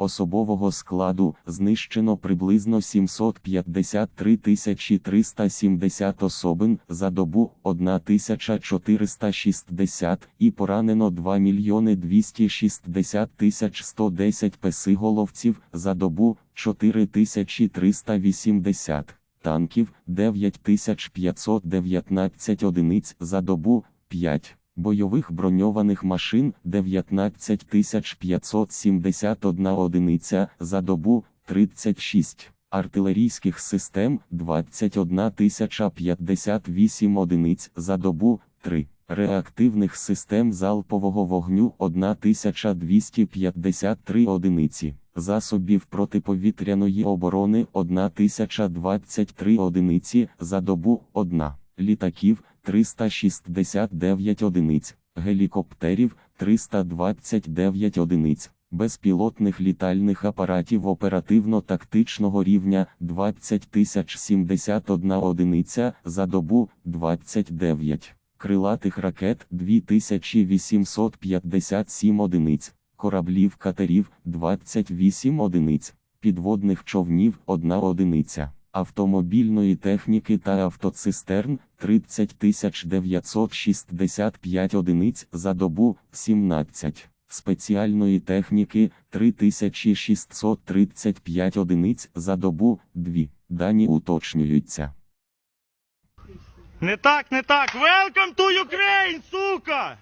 Особового складу знищено приблизно 753 370 особин за добу 1460 і поранено 2 мільйони 260 тисяч 110 песиголовців за добу 4380 танків 9519 одиниць за добу 5 бойових броньованих машин 19571 одиниця за добу 36, артилерійських систем 21058 одиниць за добу 3, реактивних систем залпового вогню 1253 одиниці, засобів протиповітряної оборони 1023 одиниці за добу 1, літаків 369 одиниць, гелікоптерів 329 одиниць, безпілотних літальних апаратів оперативно-тактичного рівня 20 071 одиниця за добу 29, крилатих ракет 2857 одиниць, кораблів катерів 28 одиниць, підводних човнів 1 одиниця автомобільної техніки та автоцистерн 30 965 одиниць за добу 17, спеціальної техніки 3635 одиниць за добу 2. Дані уточнюються. Не так, не так. Welcome to Ukraine, сука!